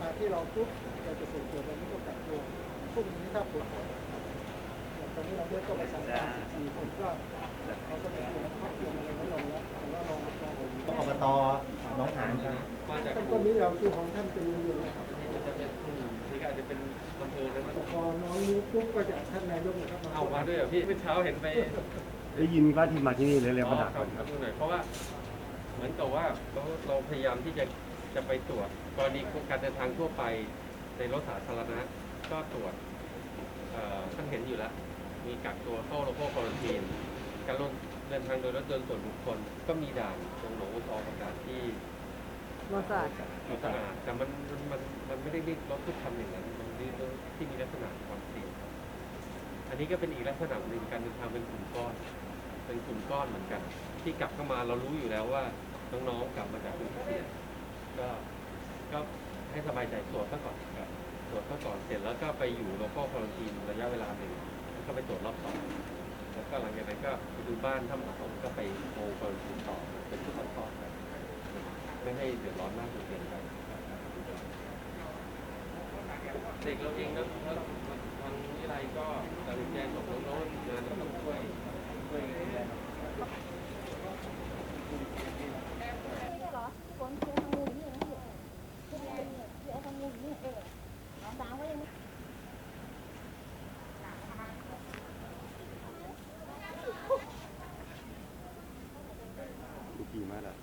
ถ้ามาที่เราปุ๊บเราจะส่งตัวไปไม่ต้องกักตัวพรุ่งนี้ถ้าผลอย่างตอนนี้เราเลือกตัวไปสั่งการสี่คนก็เขาก็จะเตรียมครอบครัวอะไรไว้รองแล้วแต่ว่าเราเราเราอบตหน้องหานครับมาจากต้นต้นนี้เราคือของท่านเป็นอยู่นะครับมันจะเป็นนี่ก็อาจจะเป็นอำเภอแล้วมันพอน้องรู้ปุ๊บก็จะท่านนายกนะครับเอามาด้วยเหรอพี่เมื่อเช้าเห็นไปได้ยินว่าที่มาที่นี่เลยเรียกอ๋อว่าดักครับครับหน่อยเพราะว่าเหมือนกับว่าเราเราพยายามที่จะจะไปตรวจ กรณีการเดินทางทั่วไปในรถสาธารณะก็ตรวจเอ่อท่านเห็นอยู่แล้ว มีกักตัวเข้าโลโก้ควอรันทีนการลงเดินทางโดยรถยนต์ส่วนบุคคลก็มีด่านตรงหนองอุทอประกาศที่รถสาดอยู่สะอาดแต่มันมันมันมันไม่ได้เรียกรถทุกคันอย่างนั้นมันเรียกรถที่มีลักษณะความเสี่ยงครับอันนี้ก็เป็นอีกลักษณะหนึ่งการเดินทางเป็นกลุ่มก้อน เป็นกลุ่มก้อนเหมือนกัน ที่กลับเข้ามาเรารู้อยู่แล้วว่าน้องๆกลับมาจากกลุ่มเสี่ยงก็ ก็ให้สบายใจตรวจซะก่อนครับตรวจซะก่อนเสร็จแล้วก็ไปอยู่โลคอลควอรันทีนระยะเวลาหนึ่งแล้วก็ไปตรวจรอบสองแล้วก็หลังจากนั้นก็ไปดูบ้านถ้าเหมาะสมก็ไปโฮควอรันทีนต่อเป็นชุดทอดๆครับไม่ให้เดือดร้อนมากจนเกินไปเด็กเราเองนะแล้วทางวิทยาลัยก็ตัดสินใจส่งน้องๆงานต้องช่วยช่วยดูแล ไม่ใช่เหรอฝนเชื่อทางงูนี่นะพี่เชื่อเชื่อทางงูนี่เออน้องสาวก็ยังไม่ ทุกทีมากอะ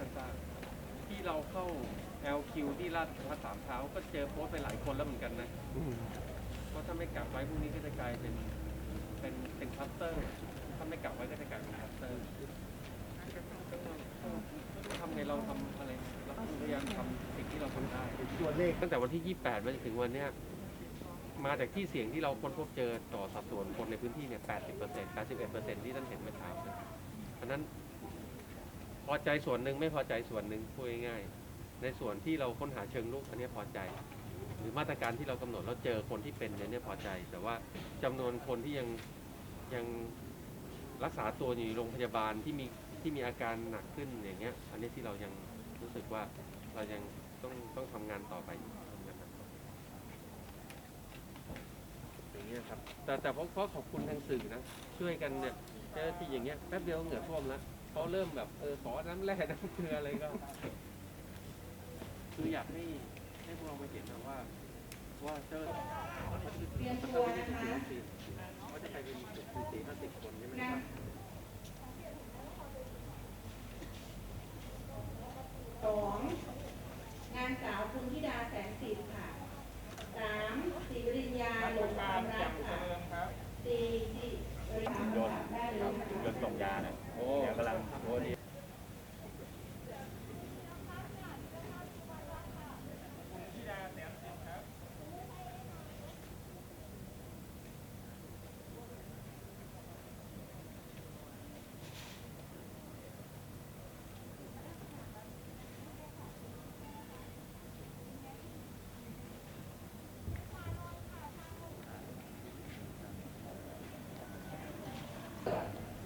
ต่างๆที่เราเข้า LQ ที่ลาดพร้าวสามเท้าก็เจอโพสต์ไปหลายคนแล้วเหมือนกันนะ เพราะถ้าไม่กลับไว้พวกนี้ก็จะกลายเป็นเป็นเป็นคลัสเตอร์ ถ้าไม่กลับไว้ก็จะกลายเป็นคลัสเตอร์ทำไงเราทำอะไรเราพยายามทำสิ่งที่เราทำได้ ตัว เลขตั้งแต่วันที่ 28 มาจนถึงวันเนี้ยมาจากที่เสียงที่เราค้นพบเจอต่อสัดส่วนคนในพื้นที่เนี่ย 80% 81%ที่ท่านเห็นเมื่อเช้าเนี่ยเพราะฉะนั้นพอใจส่วนหนึ่งไม่พอใจส่วนหนึ่งพูดง่ายๆในส่วนที่เราค้นหาเชิงลุกอันเนี้ยพอใจ หรือมาตรการที่เรากำหนดแล้วเจอคนที่เป็นเนี่ยเนี่ยพอใจ แต่ว่าจำนวนคนที่ยังยังรักษาตัวอยู่ในโรงพยาบาลที่มีที่มีอาการหนักขึ้นอย่างเงี้ย อันนี้ที่เรายังรู้สึกว่าเรายัง ต้องต้องทำงานต่อไปนะครับอย่างเงี้ยครับ แต่แต่ผมก็ขอบคุณทางสื่อนะ ช่วยกันเนี่ยเจ้าหน้าที่อย่างเงี้ยแป๊บเดียวเหงื่อท่วมแล้วเขาเริ่มแบบเออขอน้ำแร่น้ำเกลืออะไรก็ คืออยากให้ให้พวกเราไปเห็นนะว่า ว่าเจ้ามันไม่ใช่จุดสูงสี่ว่าจะไปเป็นจุดสูงสี่ห้าสิบคนใช่ไหมครับ สองนางสาวคุณธิดาแสงสิทธิ์ค่ะสามสิวริญญาหลงความรักค่ะสี่สิบริหารได้เลยค่ะ เรื่องส่งยาเนี่ยโอ้เดี๋ยวกำลังโอ้ดี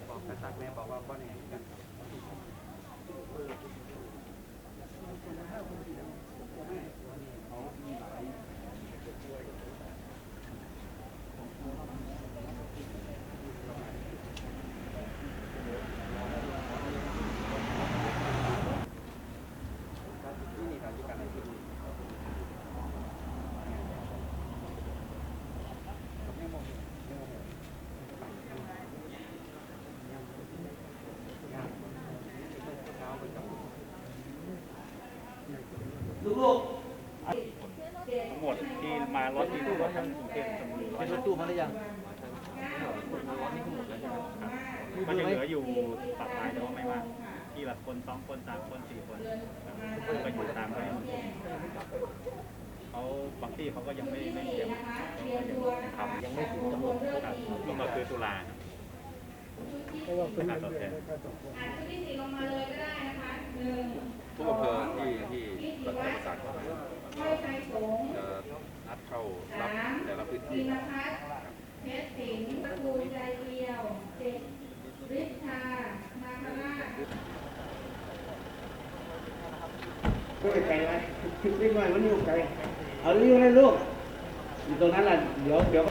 บอกกษัตริย์แม่บอกว่าป้อนแห่งกัน ทั้งหมดที่มารถที่ดูว่าทั้งกรุงเทพชลบุรีเป็นรถตู้มาหรือยังมันยังเหลืออยู่ปากหมายแต่ว่าไม่มากที่ละคนสองคนสามคนสี่คนก็อยู่ตามไปเขาบางที่เขาก็ยังไม่ไม่เตรียมทำยังไม่ถึงกำหนดครับก็มาคือตุลาเพราะว่าเป็นการตอบแทนอ่านชุดที่สี่ลงมาเลยก็ได้นะคะหนึ่ง ทุกอำเภอที่ที่ประชาประานจะนัดเข้ารับแต่ละพื้นที่เพชรสิงห์ภูใจเดียวเจ็ดฤทธามาคราชช่วยใจไว้คิดไม่ไหวมันอยู่ไกลเอาเรื่องให้ลูกอยู่ตรงนั้นแหละเดี๋ยวเดี๋ยว